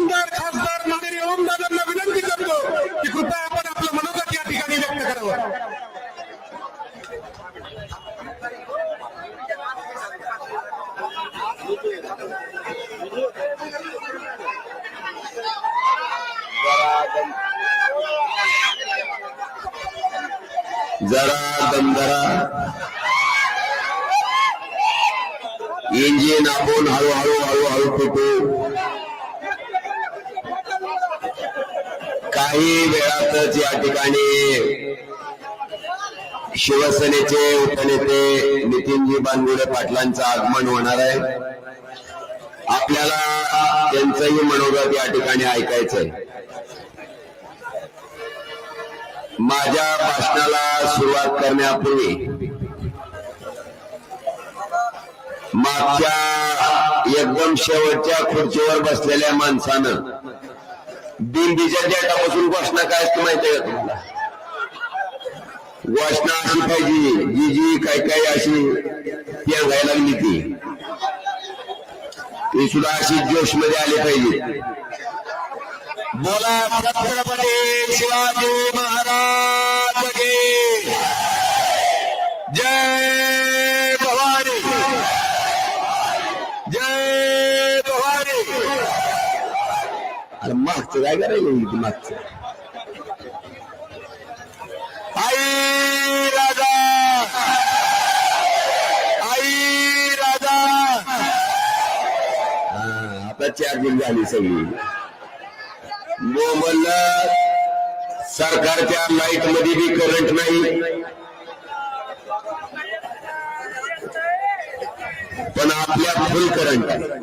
आमदार खासदार माननीय ओमदादांना विनंती करतो की कृपया आपण आपलं मनोगत या ठिकाणी व्यक्त करावं जरा दमदरा इंजिन आपण हळूहळू हळूहळू फुटू काही वेळातच या ठिकाणी शिवसेनेचे उपनेते नितीनजी बानगुडे पाटलांचं आगमन होणार आहे. आपल्याला त्यांचंही मनोगत या ठिकाणी ऐकायचंय. माझ्या भाषणाला सुरुवात करण्यापूर्वी मागच्या एकदम शेवटच्या खुर्चीवर बसलेल्या माणसानं बिंबीच्या डेटापासून घोषणा काय असते माहिती आहे का अशी पाहिजे जी जी काय काय अशी लागली ती. ती सुद्धा अशी जोश मध्ये आली पाहिजे. बोला छत्रपती शिवाजी महाराज जय भवानी. जय भवानी. अरे मागचं काय करायचं? मागचं. चार्जिंग झाली सगळी. मोबाईलला सरकारच्या लाईट मध्ये बी करंट नाही. पण फुल करंट आहे.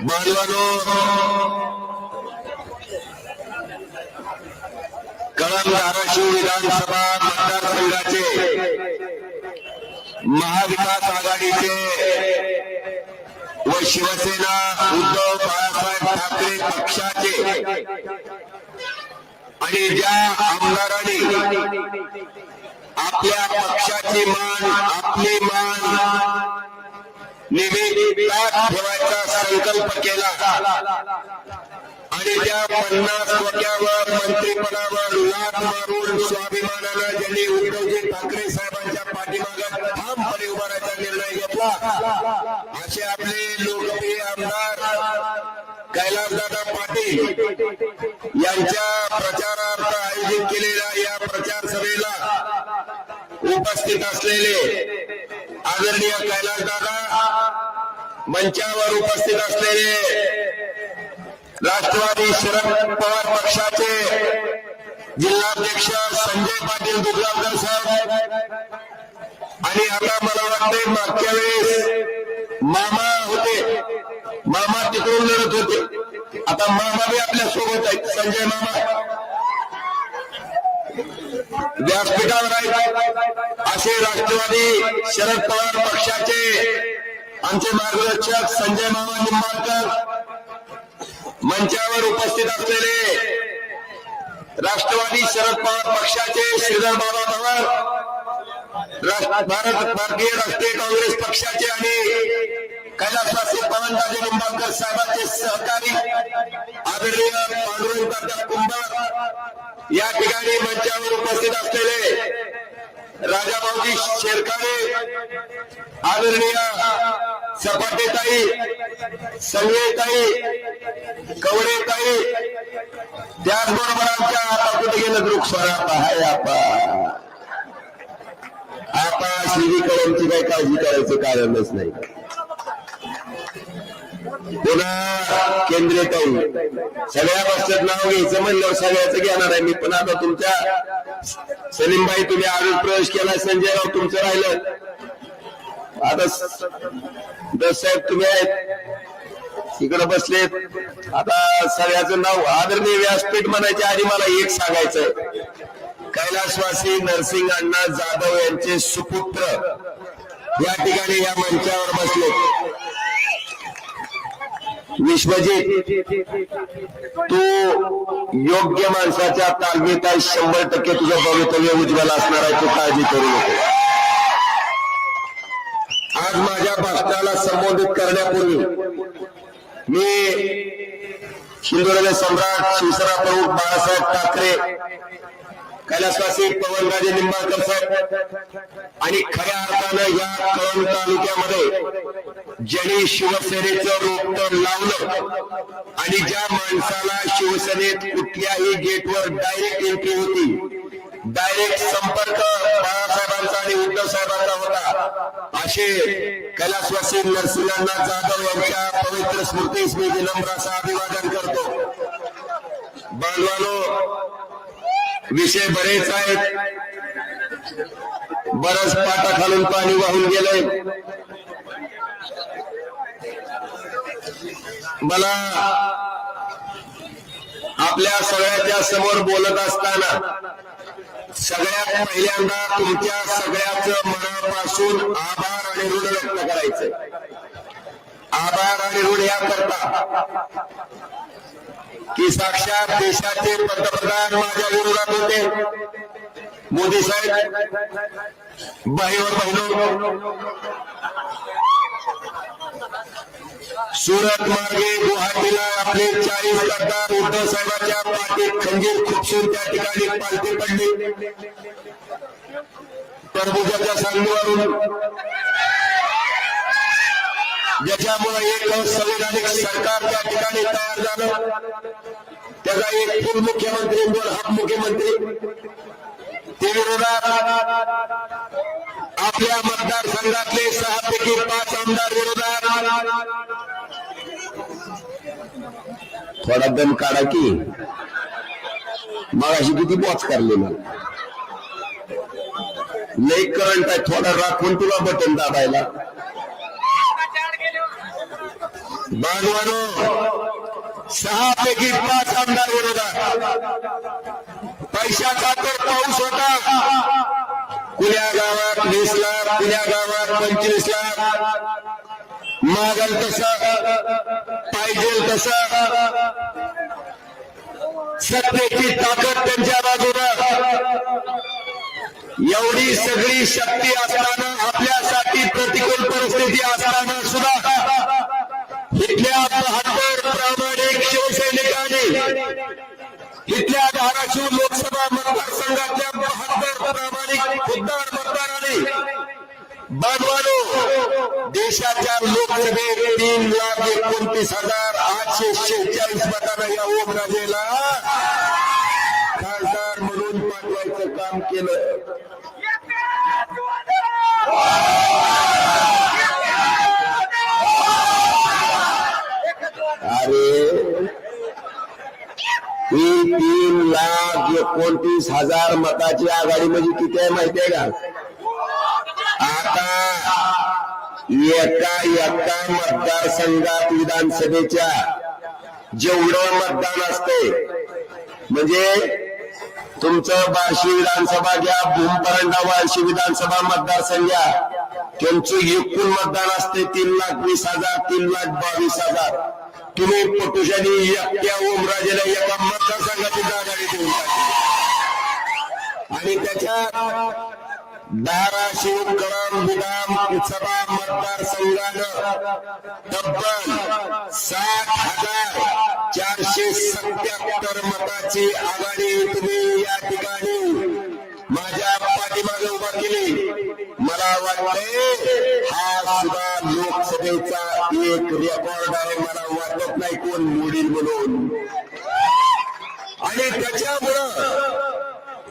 बांधवानो कळम धाराशिव विधानसभा मतदारसंघाचे महाविकास आघाडीचे व शिवसेना उद्धव बाळासाहेब ठाकरे पक्षाचे. आणि ज्या आमदारांनी आपल्या पक्षाची मान आपली मान नेहमी ठेवायचा संकल्प केला आणि त्या पन्नास कोट्यावर मंत्रिपदावर लाट मारून स्वाभिमानानं ज्यांनी उद्धवजी ठाकरे साहेबांच्या पाठीमागे ठामपणे उभारायचा निर्णय घेतला. असे आपले लोकप्रिय आमदार कैलासदादा पाटील यांच्या प्रचारार्थ आयोजित केलेल्या या प्रचार सभेला उपस्थित असलेले आदरणीय कैलासदादा मंचावर उपस्थित असलेले राष्ट्रवादी शरद पवार पक्षाचे जिल्हाध्यक्ष संजय पाटील दुर्गावकर साहेब. आणि आता मला वाटते मागच्या वेळेस मामा होते. मामा तिकडून लढत होते. आता मामा बी आपल्यासोबत आहेत. संजय मामा. व्यासपीठावर आहेत. असे राष्ट्रवादी शरद पवार पक्षाचे आमचे मार्गदर्शक संजय मामा निंबाळकर मंचावर उपस्थित असलेले राष्ट्रवादी शरद पवार पक्षाचे श्रीधर बाबा पवार भारत भारतीय राष्ट्रीय काँग्रेस पक्षाचे आणि कैलासवासी पवनराजे निंबाळकर साहेबांचे सहकारी आदरणीय पांडुरंग तात्या कुंभार या ठिकाणी मंचावर उपस्थित असलेले राजाभाऊजी शेरकारे आदरणीय सपाटेताई संजयताई कवडेताई त्याचबरोबर आमच्या आता कुठे गेलं दृक स्वरात आहे आपा आता श्री काही काळजी करायचं कारणच नाही. पुन्हा केंद्रीय ताई सगळ्या पक्षात नाव घ्यायचं म्हणलं सगळ्याचं घेणार आहे मी. पण आता तुमच्या सलीमबाई तुम्ही आरोग्य प्रवेश केला संजयराव तुमचं राहिलं. आता दस साहेब तुम्ही आहेत. इकडे बसलेत. आता सगळ्याचं नाव आदरणीय व्यासपीठ म्हणायच्या आधी मला एक सांगायचंय. कैलासवासी नरसिंग अण्णा जाधव यांचे सुपुत्र या ठिकाणी या मंचावर बसले विश्वजीत तू योग्य माणसाच्या तालमीत आहे शंभर टक्के तुझं भवितव्य उज्ज्वल असणार आहे. तू काळजी करू नको. आज माझ्या भाषणाला संबोधित करण्यापूर्वी मी हिंदुराजे सम्राट शिवसेना प्रमुख बाळासाहेब ठाकरे कैलासवासी पवनराजे निंबाळकर साहेब आणि खऱ्या अर्थानं या कळवण तालुक्यामध्ये ज्यांनी शिवसेनेचं रोपट लावलं आणि ज्या माणसाला शिवसेनेत कुठल्याही गेटवर डायरेक्ट एंट्री होती डायरेक्ट संपर्क बाळासाहेबांचा आणि उद्धव साहेबांचा होता. असे कैलासवासी नरसिंहनाथ जाधव यांच्या पवित्र स्मृतीस मी विनम्र अभिवादन करतो. बांधवानो विषय बरेच आहेत. बरच पाटा खालून पाणी वाहून गेलंय. मला आपल्या सगळ्याच्या समोर बोलत असताना सगळ्यात पहिल्यांदा तुमच्या सगळ्याच मनापासून आभार आणि ऋण व्यक्त करायचं. आभार आणि ऋण याकरता की साक्षात देशाचे पंतप्रधान माझ्या विरोधात होते. मोदी साहेब बाईवर बहिणो सुरत मार्गे गुवाहाटीला आपले चाळीस सरदार उद्धव साहेबांच्या पाठीत खंजीर खुपसून त्या ठिकाणी पालथी पडली. टरबुजाच्या सांगलीवरून. ज्याच्यामुळे एक संविधानिक सरकार त्या ठिकाणी तयार झालं. त्याचा एक फुल मुख्यमंत्री दोन हाफ मुख्यमंत्री. ते विरोधात आपल्या मतदारसंघातले सहापैकी पाच आमदार विरोधात थोडा दम काढा की. मगाशी किती बॉच काढलेला लय करंट आहे थोडा राखून तुला बटन दाबायला. बांधवानो सहा पैकी पाच आमदार विरोधात पैशाचा तर पाऊस होता. पुण्या गावात वीस लाख कुल्या गावात पंचवीस लाख. मागल तसं पाहिजे तसं. सत्तेची ताकद त्यांच्या बाजूला एवढी सगळी शक्ती असताना आपल्यासाठी प्रतिकूल परिस्थिती असताना सुद्धा इथल्या बहात्तर प्रामाणिक शिवसैनिकांनी इथल्या धाराशिव लोकसभा मतदारसंघातल्या बांधवानो देशाच्या लोकसभेत तीन लाख एकोणतीस हजार आठशे शेहेचाळीस मतांना या ओमराजेला खासदार म्हणून पाठवायचं काम केलं. अरे ही तीन लाख एकोणतीस हजार मताची आघाडी म्हणजे किती आहे माहितीये का आता एका एका मतदारसंघात विधानसभेच्या जेवढं मतदान असते म्हणजे तुमचं बार्शी विधानसभा घ्या भूमपरंडा बार्शी विधानसभा मतदारसंघ घ्या त्यांचं एकूण मतदान असते तीन लाख वीस हजार तीन लाख बावीस हजार. तुम्ही पटुशाने एकट्या ओमराजेला एका मतदारसंघाची जागा देऊन आणि त्याच्या धाराशिव कळम विधान सभा मतदारसंघानं तब्बल सात हजार चारशे सत्याहत्तर मताची आघाडी तुम्ही या ठिकाणी माझ्या पाठीमागे उभा केली. मला वाटतंय हा सुद्धा लोकसभेचा एक रेकॉर्ड आहे. मला वाटत नाही कोण मोडील म्हणून. आणि त्याच्यामुळं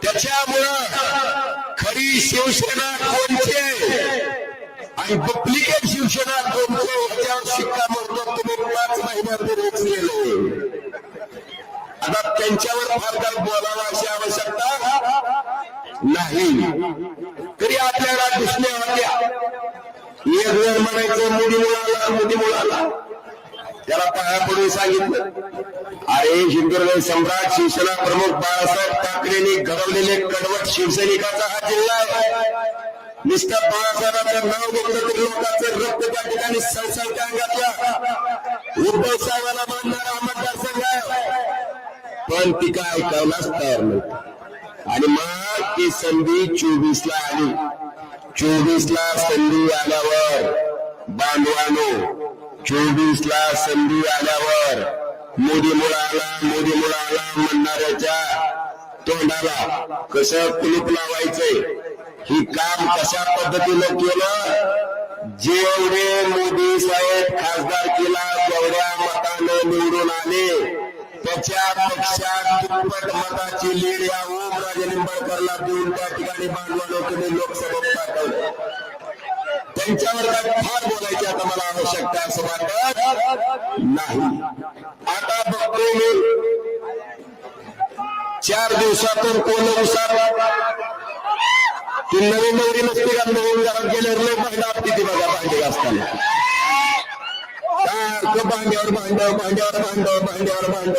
त्याच्यामुळं खरी शिवसेना कोणती आहे? आणि डुप्लिकेट शिवसेना कोणती त्या याच्यावर शिक्कामोर्तब तुम्ही पाच महिन्यापूर्वीच केले आता त्यांच्यावर फार काही बोलावं अशी आवश्यकता नाही. तरी आपल्याला दुसऱ्या होत्या एक जण म्हणायचं मुली मुळाला मुली मुळाला त्याला पाया पडून सांगितलं. अरे हिंदुर्ग सम्राट शिवसेना प्रमुख बाळासाहेब ठाकरेंनी घडवलेले कडवट शिवसैनिकाचा हा जिल्हा आहे. नुसतं बाळासाहेबांचं नाव घेतलं तरी लोकांचं रक्त त्या ठिकाणी सळसळत्या अंगातल्या. उद्धव साहेबांना बांधणारा मतदारसंघ आहे. पण ती काय ऐकायलाच तयार नव्हती आणि मग ती संधी चोवीस ला आली. चोवीस ला संधी आल्यावर बांधवानो चोवीस ला संधी आल्यावर मोदी मुळाला मोदी मुळाला म्हणणाऱ्याच्या तोंडाला कसं कुलूप लावायचंय? ही काम कशा पद्धतीनं केलं? जेवढे मोदी साहेब खासदार केला तेवढ्या मतानं निवडून आले. त्याच्या पक्षात दुप्पट मताची लीड या ओमराजे निंबाळकरला देऊन त्या ठिकाणी बांधवानं तुम्ही लोकसभेत पाठवलं. त्यांच्यावर काय फार बोलायची आता मला आवश्यकता आहे असं वाटत नाही. आता बघतो मी. चार दिवसातून कोण उसात? ती नवीन नवरी नसते का? नवीन घरात गेल्यावर लोक भांडा आपली ती बघा भांडे असताना भांड्यावर भांड भांड्यावर भांड भांड्यावर भांड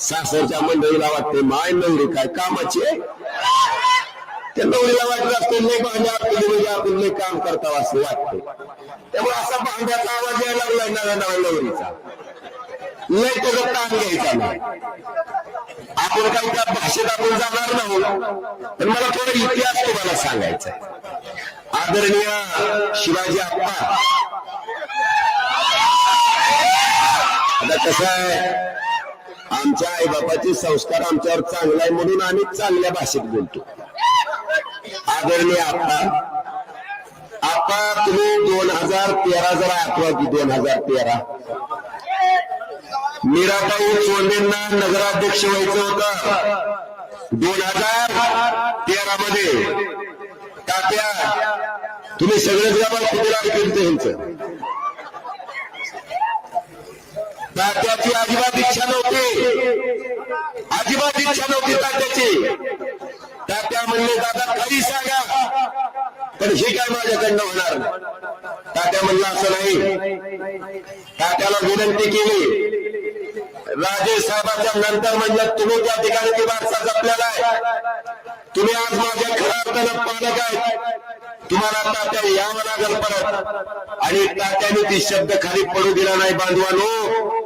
सासरच्या मंडळीला वाटते माय नवरी काय कामाची आहे नवरीला वाटत असते लय भांड्या आपली म्हणजे आपण लय काम करता असं वाटते त्यामुळे असा भांड्याचा आवाज यायला लागलाय नव्या नव्या नवरीचा. लय त्याचा ताण घ्यायचा नाही. आपण काही त्या भाषेत आपण जाणार नाही. तर मला थोडा इतिहास तुम्हाला सांगायचा आदरणीय शिवाजी आप्पा. आता कसं आहे आमच्या आईबापाचे संस्कार आमच्यावर चांगला आहे म्हणून आम्ही चांगल्या भाषेत बोलतो. आदरणीय आप्पा. आप्पा तुम्ही दोन हजार तेरा जरा आठवा की दोन हजार तेरा. मीराबाई चोंडेंना नगराध्यक्ष व्हायचं होतं. दोन हजार तेरा मध्ये. तात्या तुम्ही सगळेच गावात कुठे ऐकून त्यांचं तात्याची अजिबात इच्छा नव्हती. अजिबात इच्छा नव्हती तात्याची. तात्या म्हणले दादा काही सांगा पण हे काय माझ्याकडनं होणार तात्या म्हणलं असं नाही. तात्याला विनंती केली. राजे साहेबाच्या नंतर म्हणलं तुम्ही त्या ठिकाणी ती वारसा जपलेला आहे. तुम्ही आज माझ्या खऱ्या अर्थानं पालक आहेत. तुम्हाला तात्या यावं लागेल परत. आणि तात्याने ती शब्द खाली पडू दिला नाही बांधवानो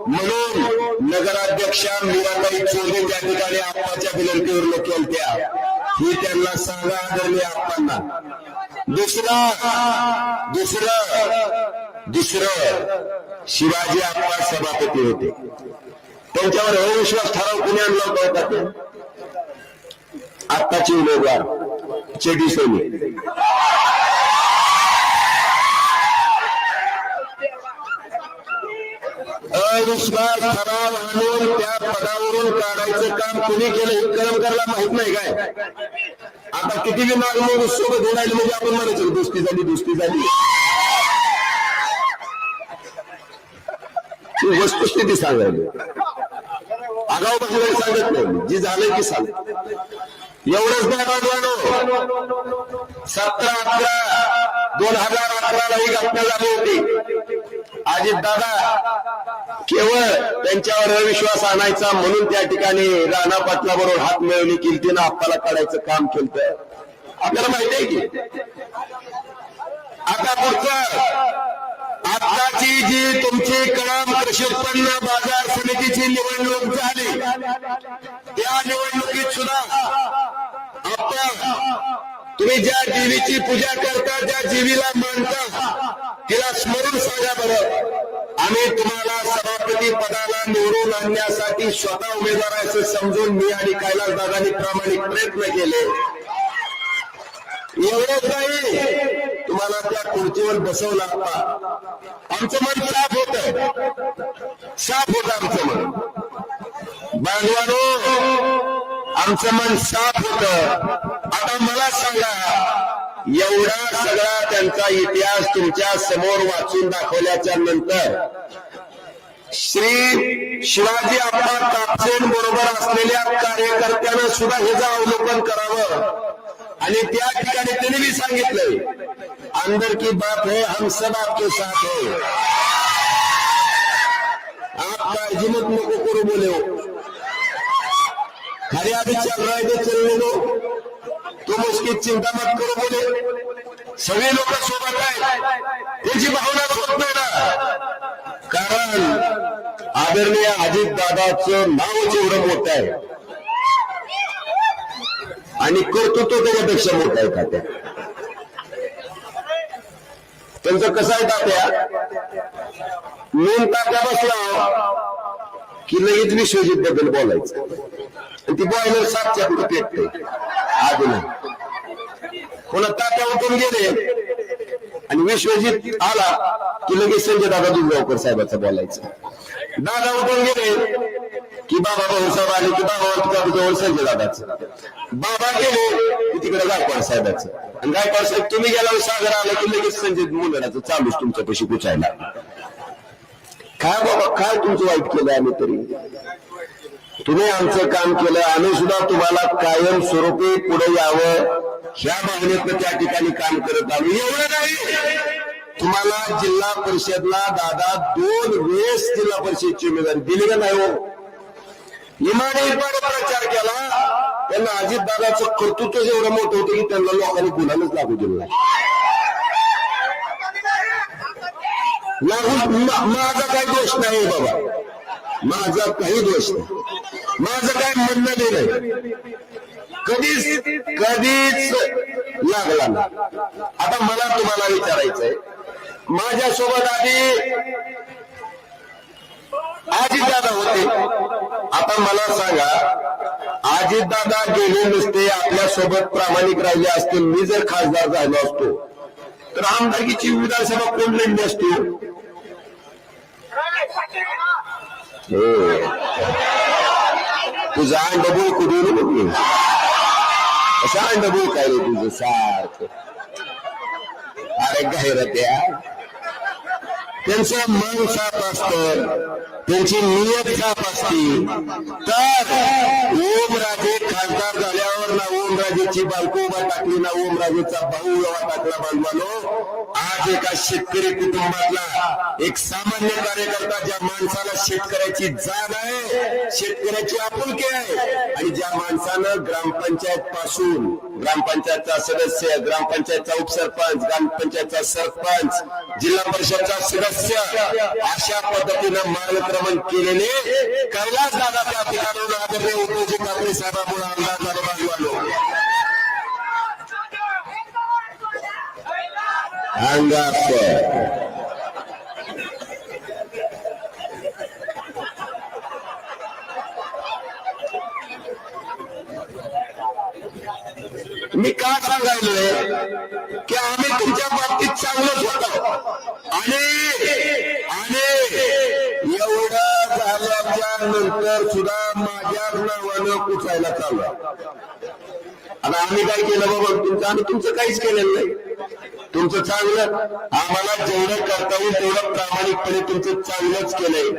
म्हणून नगराध्यक्षा मीराबाई चोरे त्या ठिकाणी आप्पाच्या विनंतीवर लोक केलत्या ही त्यांना सांगा आदरणीय आत्मांना दुसरं दुसरं दुसरं शिवाजी आप्पा सभापती होते. त्यांच्यावर अविश्वास ठराव कुणी आणला होता होता ते आत्ताचे उमेदवार चेडी सोनी. अविश्वास ठराव आणून त्या पदावरून काढायचं काम कुणी केलं हे करमकरला माहित नाही काय आता किती बी माग मग सोबत होणार म्हणजे आपण म्हणायचं दुस्ती झाली दुस्ती झाली वस्तुस्थिती सांगायली आगाऊ बसलेली सांगत नाही जी झालंय ती सांग एवढंच नाही सतरा अकरा दोन हज़ार अकराला ही घटना झाली होती अजित दादा केवळ त्यांच्यावर अविश्वास आणायचा म्हणून त्या ठिकाणी राणा पाटलाबरोबर हात मिळवली किलतीनं आपल्याला काढायचं काम केलं आपल्याला माहिती आहे की? आता पुढचं आताची जी तुमची कळम कृषी उत्पन्न बाजार समितीची निवडणूक झाली त्या निवडणुकीत सुद्धा आपण तुम्ही ज्या देवीची पूजा करता ज्या देवीला मानता तिला स्मरून सांगा बरं. आम्ही तुम्हाला सभापती पदाला निवडून आणण्यासाठी स्वतः उमेदवार असं समजून मी आणि कैलास दादानी प्रामाणिक प्रयत्न केले. एवढंच नाही तुम्हाला त्या खुर्चीवर बसवला आमचं मन साफ होत. साफ होत आमचं मन. बांधवानो आमचं मन साफ होत. आता मला सांगा एवढा सगळा त्यांचा इतिहास तुमच्यासमोर वाचून दाखवल्याच्या नंतर श्री शिवाजी आप्पा कापसेन बरोबर असलेल्या कार्यकर्त्यानं सुद्धा ह्याचं अवलोकन करावं. आणि त्या ठिकाणी त्यांनी मी सांगितलंय अंदर की बात है हम सब आपके साथ है. आप काळजी मत नको करू बोले हो. खऱ्या चल रहा है तो चलने दो. तुम उसकी चिंता मत करू बोले. सगळे लोक सोबत आहेत. त्याची भावना होत नाही ना. कारण आदरणीय अजित दादाचं नाव जेवढं मोठं आहे आणि कर्तृत्व त्याच्यापेक्षा मोठं आहे खात्या त्यांचं कसं आहे तात्या? मेन तात्या बसला. की लगेच विश्वजित बद्दल बोलायचं. आणि ती बॉयलर सातच्या पुढे पेटते आधी नाही. कोणा तात्या उठून गेले. आणि विश्वजित आला की लगेच संजय दादा दुर्गावकर साहेबाचं बोलायचं. दादा उठून गेले की बाबा भाऊसाहेब आले की बाबा जवळ संजय दादाचं. बाबा गेले की तिकडे गायकवाड साहेबाचं. आणि गायकवाड साहेब तुम्ही गेल्यावर सागर आला की लगेच संजय मुलाचं चालूच तुमच्यापाशी कुचायला काय बाबा काय तुमचं वाईट केलं आम्ही तरी? तुम्ही आमचं काम केलं आम्ही सुद्धा तुम्हाला कायम स्वरूपी पुढे यावं. ह्या भावनेतनं त्या ठिकाणी काम करत आलो. एवढं नाही. तुम्हाला जिल्हा परिषदला दादा दोन वेळेस जिल्हा परिषदची उमेदवारी दिली का नाही हो? इमाने प्रचार केला. त्यांना अजित दादाचं कर्तृत्व एवढं मोठं होतं की त्यांना लोकांनी गुन्हाच लागू दिलं नाही लागू मा- माझा काही दोष नाही बाबा. माझा काही दोष नाही. माझं काय म्हणणं नाही. कधीच कधीच लागला आता मला तुम्हाला विचारायचंय. माझ्यासोबत आधी अजित दादा होते. आता मला सांगा अजित दादा गेले नसते आपल्यासोबत प्रामाणिक राहिले असते मी जर खासदार झालो असतो तर आमदारकीची विधानसभा कोण लढली असतो? हो. तुझा अंडबोळ कुठून बघू? कसं अंडबोळ काय रे तुझं सारखं? अरे गैरत्या. त्यांचं मन साफ असत त्यांची नियत साफ असती. तर ओमराजे खासदार झाल्यावर ना ओमराजेची बायको उभा टाकली ना ओमराजेचा भाऊ उभा टाकला बांधवानो. आज एका शेतकरी कुटुंबातला एक सामान्य कार्यकर्ता ज्या माणसाला शेतकऱ्याची जाण आहे शेतकऱ्याची आपुलकी आहे. आणि ज्या माणसानं ग्रामपंचायत पासून ग्रामपंचायतचा सदस्य ग्रामपंचायतचा उपसरपंच ग्रामपंचायतचा सरपंच जिल्हा परिषदचा सदस्य अशा पद्धतीनं मार्गक्रमण केलेले कैलास दादा त्या ठिकाणून आदरणीय उद्धवजी ठाकरे साहेबांमुळे आमदार मी का सांगायलोय? की आम्ही तुमच्या बाबतीत चांगलंच होतो. आणि आणि एवढं झाल्याच्यानंतर सुद्धा माझ्या नावानं कुचायला चालू आता आम्ही काय केलं बाबा? तुमचं आम्ही तुमचं काहीच केलेलं नाही. तुमचं चांगलं आम्हाला जेवढं करता येईल तेवढं प्रामाणिकपणे तुमचं चांगलंच केलंय.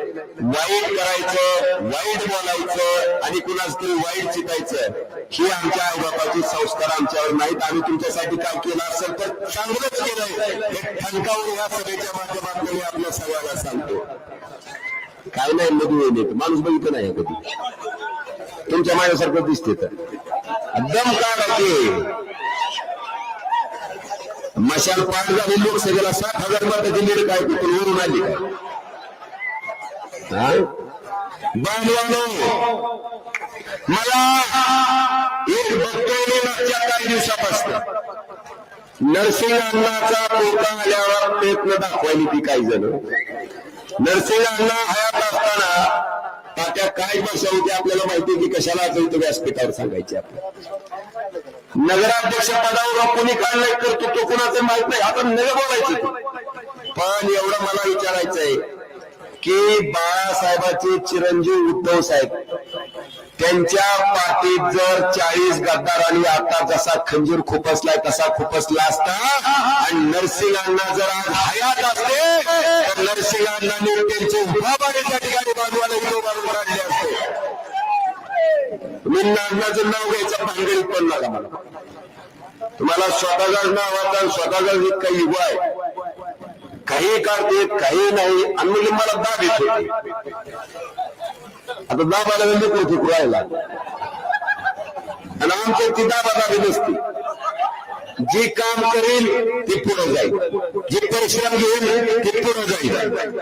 वाईट करायचं वाईट बोलायचं आणि कुणाच तरी वाईट चितायचं ही आमच्या आईबापाचे संस्कार आमच्यावर नाहीत. आम्ही तुमच्यासाठी काय केलं असेल तर चांगलंच केलंय. हे ठणकावून या सभेच्या माध्यमातून आपल्या सगळ्याला सांगतो. काय नाही मधुमेह येत माणूस बघितलं नाही कधी. तुमच्या माझ्यासारखं दिसते तर. दम काढते मशाल पाठ झाली लोकसभेला सात हजार मताची दिली काय कुठून वरून आली बांधवानो मला एक बघतोय मागच्या काही दिवसापासून नरसिंह अन्नाचा पोका आल्यावर प्रयत्न दाखवायली ती काही जण. नरसिंह हयात असताना तात्या काय भाषा होती आपल्याला माहिती की कशाला असेल इथं व्यासपीठावर सांगायची आपल्याला? नगराध्यक्ष पदावर कोणी काढलाय करतो तो कोणाचं माहीत नाही. आता नगर बोलायचं पण एवढं मला विचारायचंय की बाळासाहेबाचे चिरंजीव उद्धव साहेब त्यांच्या पाठीत जर चाळीस गद्दारांनी आता जसा खंजीर खुपसलाय तसा खुपसला असता. आणि नरसिंहांना जर आज हयात असते तर नरसिंहांनी त्यांचे उभाबाने त्या ठिकाणी बाजूला उभं काढले असते. मी नागनाचं नाव घ्यायचं भानगडीत पण नका मला तुम्हाला स्वतःचाच नाव आता स्वतःचाच एक काही युग आहे. काही काढते काही नाही. आणि म्हणजे मला दाब येतो आता दाब वेळ नको कोणती राहिला आणि आमच्या ती दाबादाबी नसती. जे काम करेल ते पुढे जाईल. जे परिश्रम घेईल ते पुढे जाईल.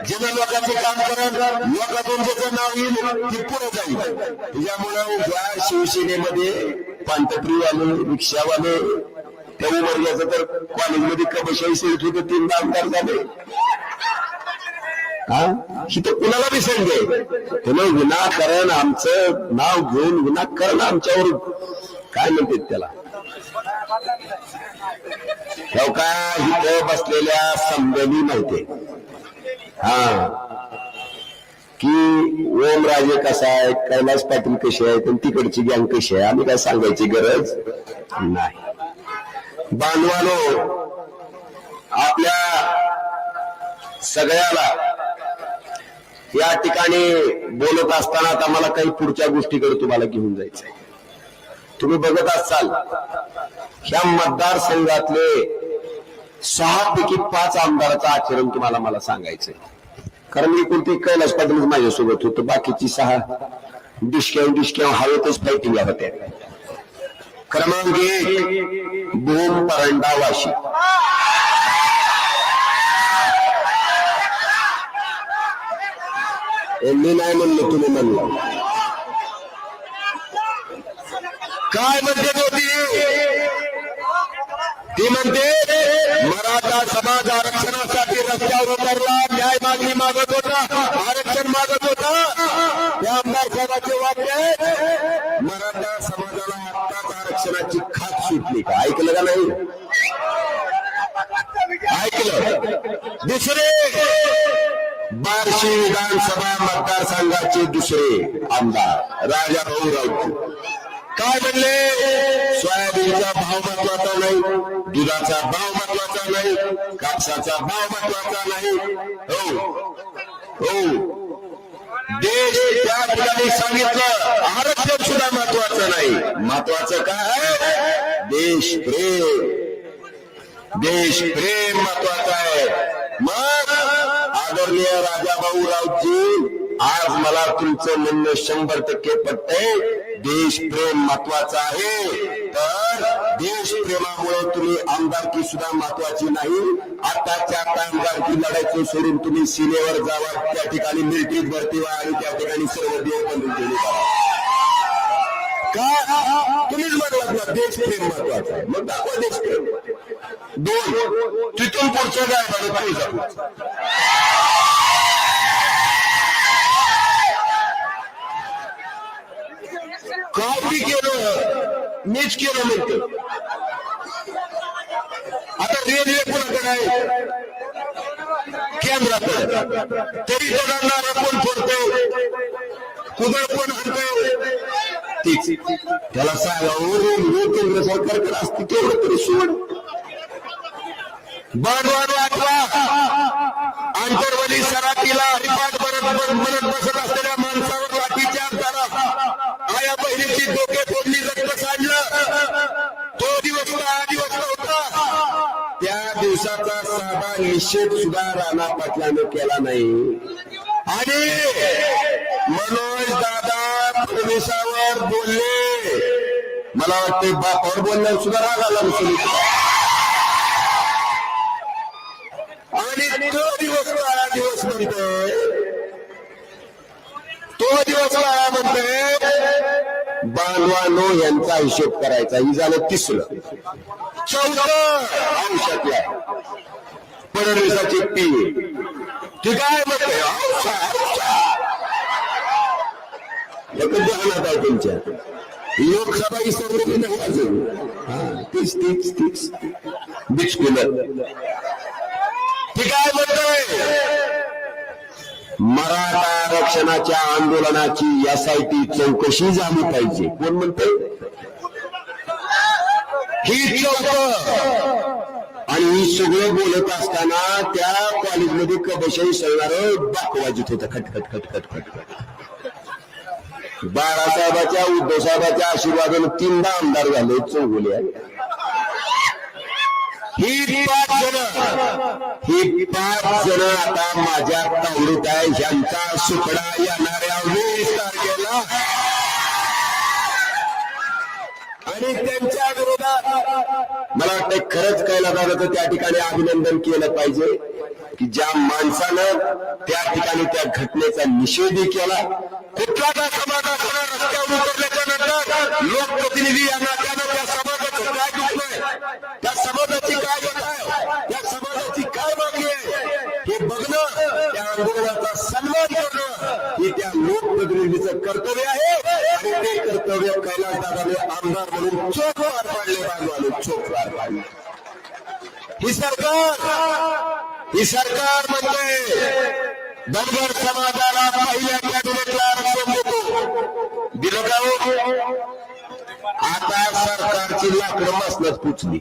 ज्यांना लोकांचे काम करेल लोकांतून ज्याचं नाव येईल ते पुढे जाईल. त्याच्यामुळं या शिवसेनेमध्ये पांतप्रीवाले रिक्षावाले त्या उमर्ग्याचं तर कॉलेजमध्ये कबशाही सीट होते तीन आमदार झाले. हा? इथं कुणाला बी संजय त्यामुळे विनाकारण आमचं नाव घेऊन विनाकारण आमच्यावर काय म्हणतात त्याला? हो का? इथं बसलेल्या संबंधी नव्हते. हा. की ओमराजे कसा आहे? कैलास पाटील कसे आहेत आणि तिकडची गँग कशी आहे? आम्ही काय सांगायची गरज नाही. बांधवानो आपल्या सगळ्याला या ठिकाणी बोलत असताना आता मला काही पुढच्या गोष्टीकडे तुम्हाला घेऊन जायचंय. तुम्ही बघत असाल ह्या मतदारसंघातले सहा पैकी पाच आमदाराचं आचरण तुम्हाला मला सांगायचंय. कारण मी कोणती कैलास पाटील माझ्यासोबत होतो बाकीची सहा डिस्क्याव डिस्क्याव हवेतच फायटिंग होत्या. क्रमांक एक भूम परंडा वाशी. मी नाही म्हणलो तुम्ही म्हणलं. काय म्हणते होती ती म्हणते दुसरे आमदार राजा भाऊ राऊत. काय म्हणले? सोयाबीनचा भाव महत्त्वाचा नाही दुधाचा भाव महत्त्वाचा नाही कापसाचा भाव महत्त्वाचा नाही. हो हो. देश त्या ठिकाणी सांगितलं आरक्षण सुद्धा महत्वाचं नाही. महत्वाचं काय? देश प्रेम. देश प्रेम महत्वाचं आहे. मग आदरणीय राजाभाऊ राऊतजी आज मला तुमचं म्हणणं शंभर टक्के पटतंय. देश प्रेम महत्वाचं आहे. तर देश प्रेमामुळे तुम्ही आमदारकी सुद्धा महत्वाची नाही. आताच्या आता आमदारकी लढायचं सोडून तुम्ही सीमेवर जावा. त्या ठिकाणी मिलिटरीत भरती व्हा आणि त्या ठिकाणी सर्व देव बंधून केले का? तुम्हीच म्हणलात ना देश प्रेम महत्त्वाचा. आहे मग दाखवा देश प्रेम. दोन. तिथून पुढचं काय? बरं काय बी केलं मीच केलं म्हणतो. आता रेल्वे कुणाकडे आहे केंद्राकडे तरी तो कोण फोडतो? कुदळ कोण आणतो त्याला सांगा ओ रेल्वे केंद्र सरकारकडे असते तेवढं तरी सोड. बांधवान वाटवा आंतरवली सराटीला हरिपाठ परत परत बसत आक्षेप सुद्धा राणा पाटलानं केला नाही. आणि मनोज दादा फडणवीसावर बोलले. मला वाटते बापावर बोलण्यावर सुद्धा राग आला नसेल आणि तो दिवस काळा दिवस म्हणतोय. तो दिवस काळा म्हणतोय बांधवानो यांचा हिशोब करायचा. ही झालं तिसरं. चौथं अंशातल्या फडणवीसाची पी ठीक आहे म्हणते तुमच्या. लोकसभा ही समिती नाही अजून. हा, तीच तीच तीच. बिचकुलर ती काय म्हणतोय? मराठा आरक्षणाच्या आंदोलनाची एस आय टी चौकशी झाली पाहिजे. कोण म्हणते ही चौक आणि ही सगळं बोलत असताना त्या कॉलेजमध्ये कबशाही सळणार दाखवाजीत होत. खटखट खटखट खटखट बाळासाहेबाच्या उद्धव साहेबाच्या आशीर्वादाने तीनदा आमदार झाले चौगुले. ही पाच जण ही पाच जण आता माझ्या तावडीत आहे यांचा सुकडा येणाऱ्या वीस आणि त्यांच्या विरोधात मला वाटतं खरंच कायला जाणं तर त्या ठिकाणी अभिनंदन केलं पाहिजे की ज्या माणसानं त्या ठिकाणी त्या घटनेचा निषेधही केला. कुठला समाजाचा रस्त्यावर उतरल्याच्या नंतर लोकप्रतिनिधी यांना त्यानं त्या समाजाचं काय दुखलंय त्या समाजाची काय व्यथा आहे? त्या समाजाची काय मागणी आहे? हे बघणं त्या आंदोलनाचा सन्मान करणं हे त्या लोकप्रतिनिधीचं कर्तव्य आहे. कैलास दादाने आमदार म्हणून चोख वार पाडले बाजूने चोख वार पाडले. ही सरकार ही सरकार म्हणजे धनगर समाजाला पहिल्या कॅबिनेटला आरक्षण देतो. दिलं का हो? आता सरकारची लाकडं मसनच पुचली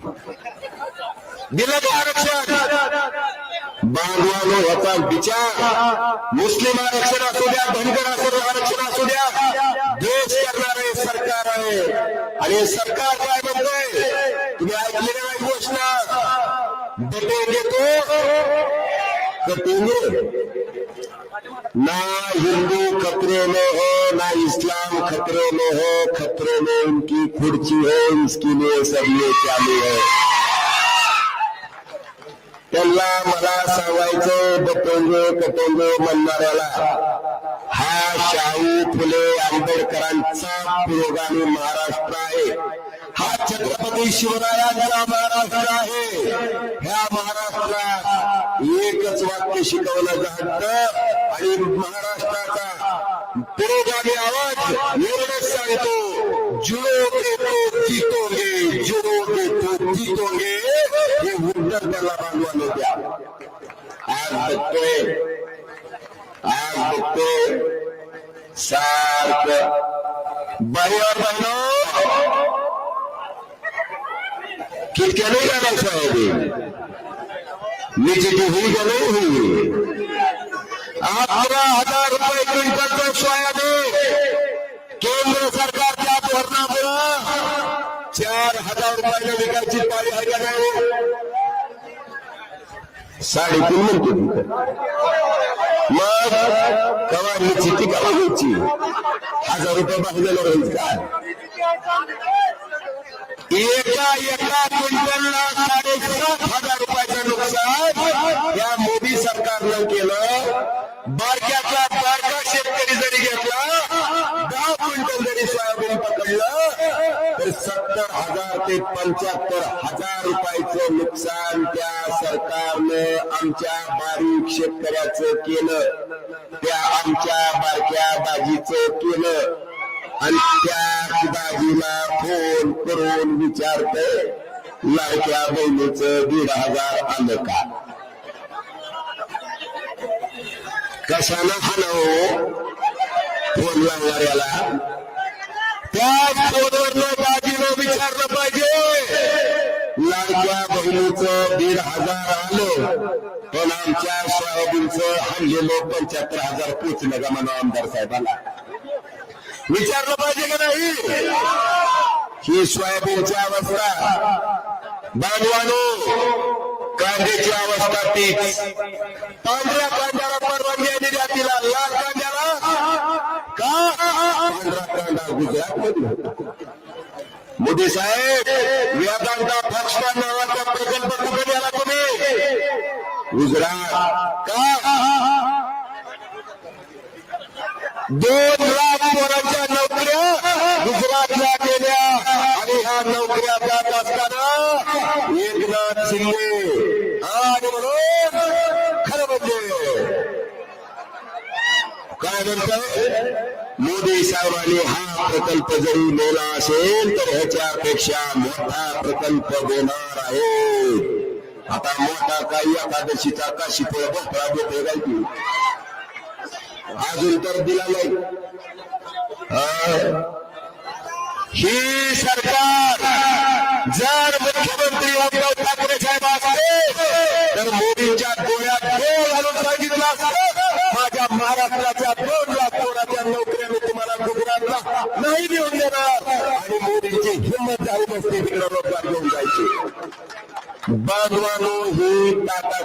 दिलं का आरक्षण? बांधवानो याचा विचार. मुस्लिम आरक्षण असू द्या धनगर असू आरक्षण असू द्या. देश करणारे सरकार आहे. आणि सरकार काय म्हणतंय? तुम्ही ऐकलेली नाही घोषणा बटेंगे तो? कटेंगे ना हिंदू खतरे में हो ना इस्लाम खतरे में हो खतरे में उनकी खुर्ची है इसके लिए सब ये चालू है। त्यांना मला सांगायचं बटोंगे कटोंगे म्हणणाऱ्याला शाहू फुले आंबेडकरांचा पुरोगामी महाराष्ट्र आहे. हा छत्रपती शिवरायांचा महाराष्ट्र आहे. ह्या महाराष्ट्रात एकच वाक्य शिकवलं जात आणि महाराष्ट्राचा पुरोगामी आवाज एवढंच सांगतो जुळोगे तो जितोगे जुळोगे तो जितोगे हे उत्तर त्याला बांधवानं द्या आज बघतोय आज बघतोय सारख बाईवर बहिणो कितक्या नाही जाणार साहेब निश्चिती हुई का नाही हुई अकरा हजार रुपये क्विंटलचं सोयाबीन केंद्र सरकारच्या धोरणामुळं चार हजार रुपयाला विकायची पाळी आहे साडेतीन म्हणतो तिथं मग कवा ती कवा घ्यायची? हजार रुपये बाहेर होईल का? एका एका क्विंटलला साडेसात हजार रुपयाचं नुकसान या मोदी सरकारनं केलं. बारक्यातला बारका शेतकरी जरी घेतला दहा क्विंटल जरी सोयाबीन पकडलं तर सत्तर हजार ते पंच्याहत्तर हजार रुपयाचं नुकसान त्या सरकारनं आमच्या बारीक शेतकऱ्याचं केलं. त्या आमच्या बारक्या बाजीचं केलं. आणि त्या बाजीला फोन करून विचारते लाडक्या बहिणीचं दीड हजार आलं का? कशाला हलव हो? फोन त्या फोनवरनं बाजीनं विचारलं पाहिजे लाडक्या बहिणीचं दीड हजार आलं पण आमच्या सोयाबीनचं हल्लेलं पंच्याहत्तर हजार पोचलं का म्हणा आमदार साहेबाला विचारलं पाहिजे का नाही ही सोयाबीनची अवस्था बांधवानो कांद्याची अवस्था तीच पांढऱ्या कांद्याला परवानगी आहे जातील लाल कांदा का पांढरा मोदी साहेब वेदांता फॉक्सकॉन नावाचा प्रकल्प कुठे गेला तुम्ही? गुजरात. का? दोन लाख पोरांच्या नोकऱ्या गुजरातला गेल्या आणि ह्या नोकऱ्या जात असताना एकनाथ शिंदे. आणि म्हणून खरं म्हणजे काय म्हणतोय? मोदी साहेबांनी हा प्रकल्प जरी नेला असेल तर ह्याच्यापेक्षा मोठा प्रकल्प देणार आहे. आता मोठा काही एकादशीचा का फळ भोपळा देतोय घालतो अजून तर दिला नाही. ही सरकार जर मुख्यमंत्री उद्धव ठाकरे साहेब असते तर मोदींच्या डोळ्यात डोळ घालून सांगितलं असतं माझ्या महाराष्ट्राच्या दोन नाही देऊन देणार. आणि मोदीची हिंमत झाली नसते तिकडे रोजगार घेऊन जायची बांधवानो ही टाटा